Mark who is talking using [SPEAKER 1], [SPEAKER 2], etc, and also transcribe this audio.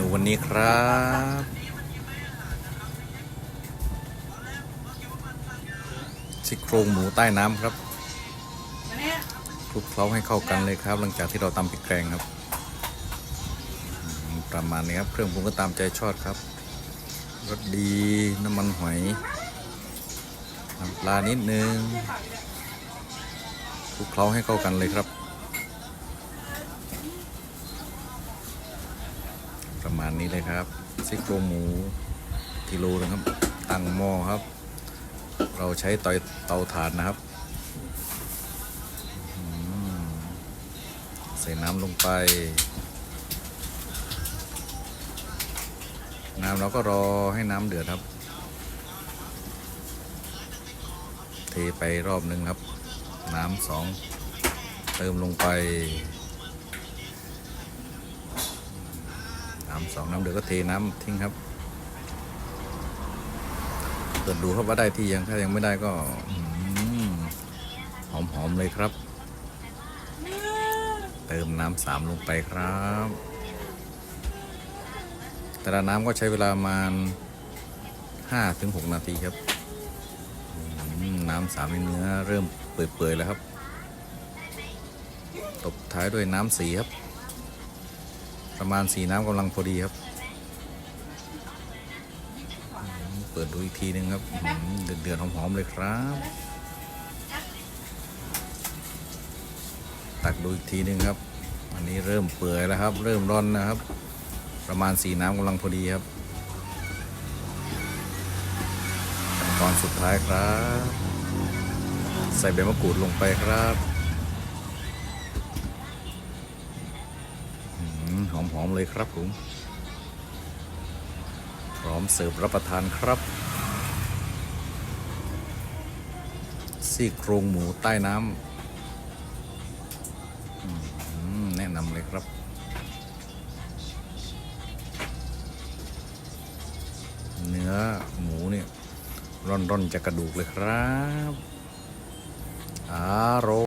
[SPEAKER 1] นูวันนี้ครับ ซี่โครงหมูใต้น้ำครับคลุกเคล้าให้เข้ากันเลยครับ หลังจากที่เราตำพริกแกงครับ ประมาณนี้ครับ เครื่องปรุงก็ตามใจชอบครับรสดีน้ำมันหอยน้ำปลานิดนึงคลุกเคล้าให้เข้ากันเลยครับ ประมาณนี้เลยครับซี่โครงหมูกิโลนะครับตั้งหม้อครับ เราใช้เตาเตาถ่านนะครับใส่น้ำลงไป น้ำเราก็รอให้น้ำเดือดครับ เทไปรอบหนึ่งครับ น้ำสองเติมลงไป น้ำสองน้ำเดือดก็เทน้ำทิ้งครับเปิดดูครับว่าได้ที่ยังถ้ายังไม่ได้ก็หอมหอมๆเลยครับ เติมน้ำสามลงไปครับ แต่ละน้ำก็ใช้เวลาประมาณห้าถึงหกนาทีครับน้ำสามในเนื้อเริ่มเปื่อยๆแล้วครับ ตบท้ายด้วยน้ำสีครับ ประมาณสีน้ำกำลังพอดีครับ เปิดดูอีกทีนึงครับ เดือดๆหอมๆเลยครับ ตักดูอีกทีนึงครับ อันนี้เริ่มเปื่อยแล้วครับ เริ่มร้อนนะครับ ประมาณสีน้ำกำลังพอดีครับขั้นตอนสุดท้ายครับ ใส่ใบมะกรูดลงไปครับ อืม หอมๆเลยครับผม พร้อมเสิร์ฟรับประทานครับ ซี่โครงหมูใต้น้ำแนะนำเลยครับเนื้อหมูเนี่ยร่อนๆจากกระดูกเลยครับอาร่อย